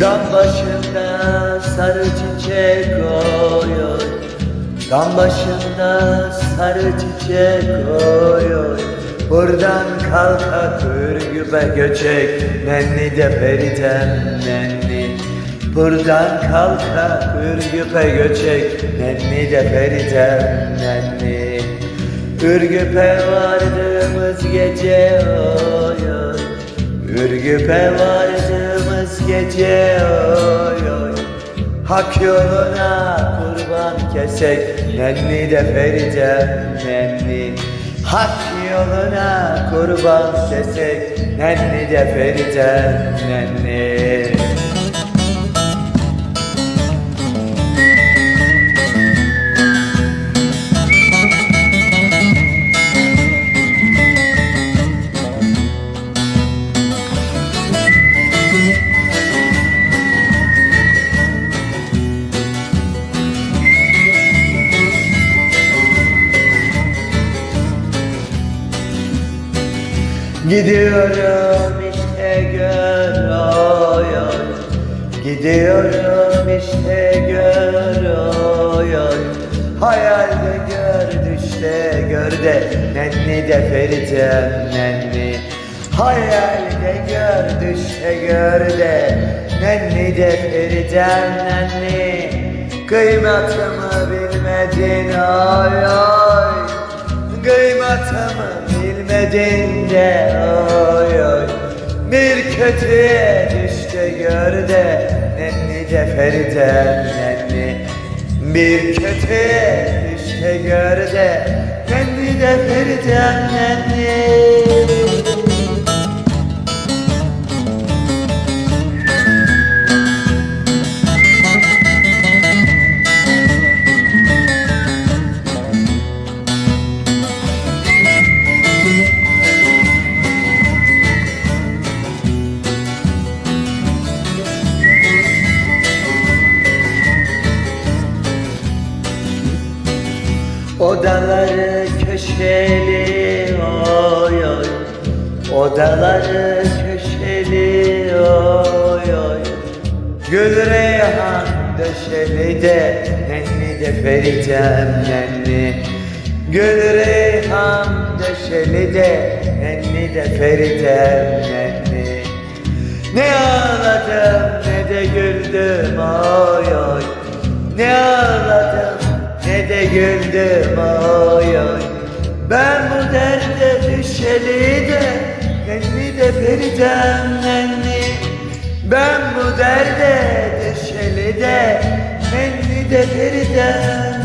Dam başında sarı çiçek oy oy. Dam başında sarı çiçek oy oy. Buradan kalka kırgübe göçek Nenni de peritem nenni. Buradan kalka ürgüpe göçek Nenni de peritem nenni. Ürgüpe vardığımız gece oy oy. Ürgüpe vardığımız gece oy oy. Hak yoluna kurban kesek Nenni de feridem nenni Hak yoluna kurban kesek Nenni de feridem nenni Gidiyorum işte gör oy Gidiyorum işte gör oy oy Hayalde gör düşte gör de Nenni de feritem nenni. Hayalde gör düşte gör de Nenni de feritem nenni. Kıymatımı bilmedin oy oy Kıymatımı bilmedin de oy oy. Bir kötüye düşte gör de Nenni de Feriden nenni Bir kötüye düşte gör de Nenni de Feriden nenni Odaları köşeli oy oy. Odaları köşeli oy oy. Gül reyhan döşeli de Nenni de feritem nenni Gül reyhan döşeli de Nenni de feritem nenni Ne ağladım ne de güldüm oy oy. Ne ağladım ne de güldüm de feridem nenni Ben bu derde düşeli de Nenni de feridem